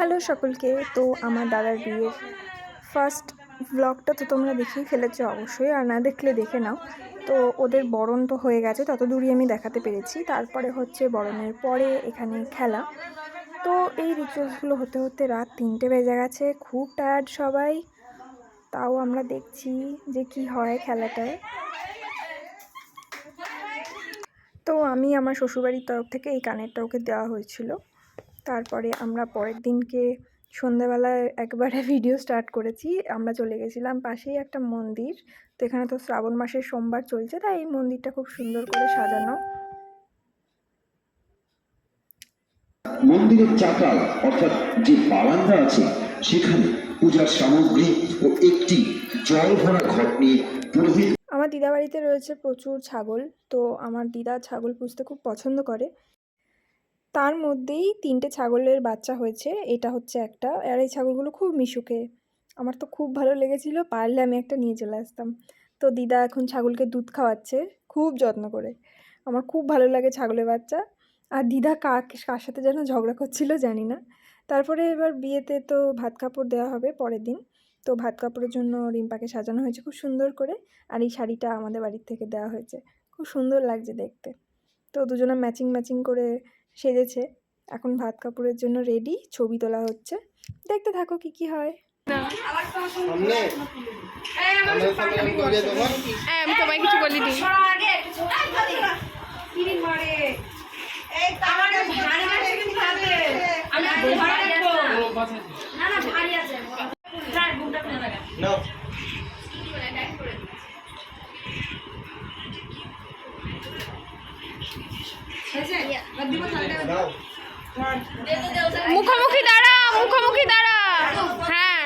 Hello সকলকে, তো আমার দাদার বিয়ের ফার্স্ট ব্লগটা তো তোমরা দেখেই ফেলেছো অবশ্যই, আর না দেখলে দেখে নাও। তো ওদের বরণ তো হয়ে গেছে তত দূরই আমি দেখাতে পেরেছি। তারপরে হচ্ছে বরণের পরে এখানে খেলা। তো এই রিচুয়ালসগুলো হতে হতে রাত তিনটে বেজে গেছে, খুব টায়ার্ড সবাই। তাও আমরা দেখছি যে কি হয় খেলাটায়। তো আমি আমার শ্বশুরবাড়ির তরফ থেকে এই কানেরটা ওকে দেওয়া হয়েছিল। তারপরে আমরা পরের দিনকে সন্ধ্যাবেলায় একবারে ভিডিও স্টার্ট করেছি। আমরা চলে গেছিলাম পাশেই একটা মন্দির। তো এখানে তো শ্রাবণ মাসের সোমবার চলছে তাই এই মন্দিরটা খুব সুন্দর করে সাজানো। মন্দিরের চাতাল অর্থাৎ যে বারান্দা আছে সেখানে পূজার সামগ্রী ও একটি জল ভরা ঘট নিয়ে পুরোহিত আমার দিদা বাড়িতে রয়েছে প্রচুর ছাগল তো আমার দিদা ছাগল পুষতে খুব পছন্দ করে। তার মধ্যেই তিনটে ছাগলের বাচ্চা হয়েছে। এটা হচ্ছে একটা। আর এই ছাগলগুলো খুব মিশুকে। আমার তো খুব ভালো লেগেছিল, পারলে আমি একটা নিয়ে চলে আসতাম। তো দিদা এখন ছাগলকে দুধ খাওয়াচ্ছে, খুব যত্ন করে। আমার খুব ভালো লাগে ছাগলের বাচ্চা। আর দিদা কার কার সাথে যেন ঝগড়া করছিল জানি না। তারপরে এবার বিয়েতে তো ভাত কাপড় দেওয়া হবে পরের দিন। তো ভাত কাপড়ের জন্য রিম্পাকে সাজানো হয়েছে খুব সুন্দর করে। আর এই শাড়িটা আমাদের বাড়ির থেকে দেওয়া হয়েছে। খুব সুন্দর লাগছে দেখতে। তো দুজনে ম্যাচিং ম্যাচিং করে সেজেছে। এখন ভাত কাপড়ের জন্য রেডি ছবি তোলা হচ্ছে। দেখতে থাকো কি কি হয়। হ্যাঁ আমি তোমায় কিছু বলিনি। নাও নাও। মুখোমুখি দাঁড়া মুখোমুখি দাঁড়া। হ্যাঁ।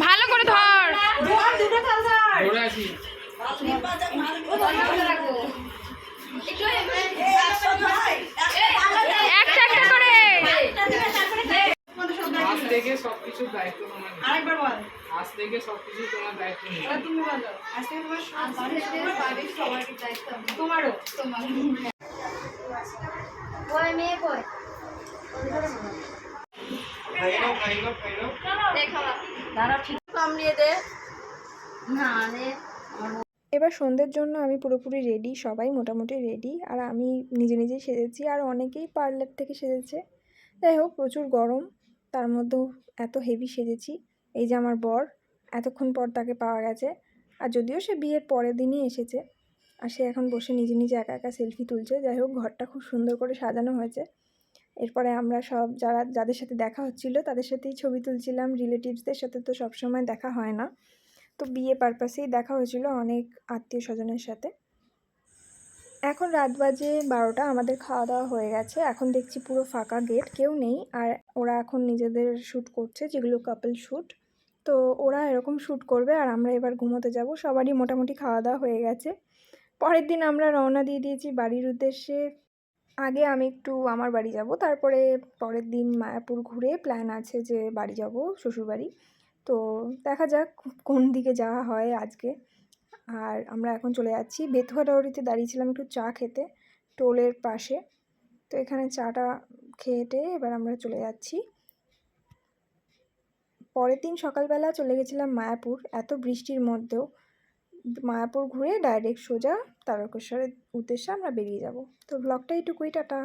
ভালো করে ধর। একটা একটা করে। থেকে সবকিছু দায়িত্ব তোমার আরেকবার বল। আজ থেকে সবকিছু তোমার দায়িত্ব নিবে খাই নাও খাই নাও এবার সন্ধ্যের জন্য আমি পুরোপুরি রেডি সবাই মোটামুটি রেডি আর আমি নিজে নিজেই সেজেছি আর অনেকেই পার্লার থেকে সেজেছে। যাই হোক প্রচুর গরম তার মধ্যেও এত হেভি সেজেছি। এই যে আমার বর এতক্ষণ পর তাকে পাওয়া গেছে আর যদিও সে বিয়ের পরের দিনই এসেছে। আর সে এখন বসে নিজে নিজে একা একা সেলফি তুলছে। যাই হোক, ঘরটা খুব সুন্দর করে সাজানো হয়েছে। এরপরে আমরা সব যারা, যাদের সাথে দেখা হচ্ছিল, তাদের সাথেই ছবি তুলছিলাম। রিলেটিভসদের সাথে তো সবসময় দেখা হয় না। তো বিয়ে পারপাসেই দেখা হয়েছিল অনেক আত্মীয় স্বজনের সাথে। এখন রাত বাজে বারোটা, আমাদের খাওয়া দাওয়া হয়ে গেছে। এখন দেখছি পুরো ফাঁকা গেট কেউ নেই। আর ওরা এখন নিজেদের শ্যুট করছে, যেগুলো কাপল শ্যুট তো ওরা এরকম শ্যুট করবে আর আমরা এবার ঘুমোতে যাব। সবারই মোটামুটি খাওয়া দাওয়া হয়ে গেছে। পরের দিন আমরা রওনা দিয়ে দিয়েছি বাড়ির উদ্দেশ্যে। আগে আমি একটু আমার বাড়ি যাব, তারপরে পরের দিন মায়াপুর ঘুরে প্ল্যান আছে যে বাড়ি যাব, শ্বশুরবাড়ি। তো দেখা যাক কোন দিকে যাওয়া হয় আজকে। আর আমরা এখন চলে যাচ্ছি। বেথুয়া ডাউরিতে দাঁড়িয়েছিলাম একটু চা খেতে, টোলের পাশে। তো এখানে চাটা খেয়েটে এবার আমরা চলে যাচ্ছি। পরের দিন সকালবেলা চলে গেছিলাম মায়াপুর, এত বৃষ্টির মধ্যেও। মায়াপুর ঘুরে ডাইরেক্ট সোজা তারকেশ্বরের উদ্দেশ্যে আমরা বেরিয়ে যাব। তো ব্লগটা এইটুকুই টাটা।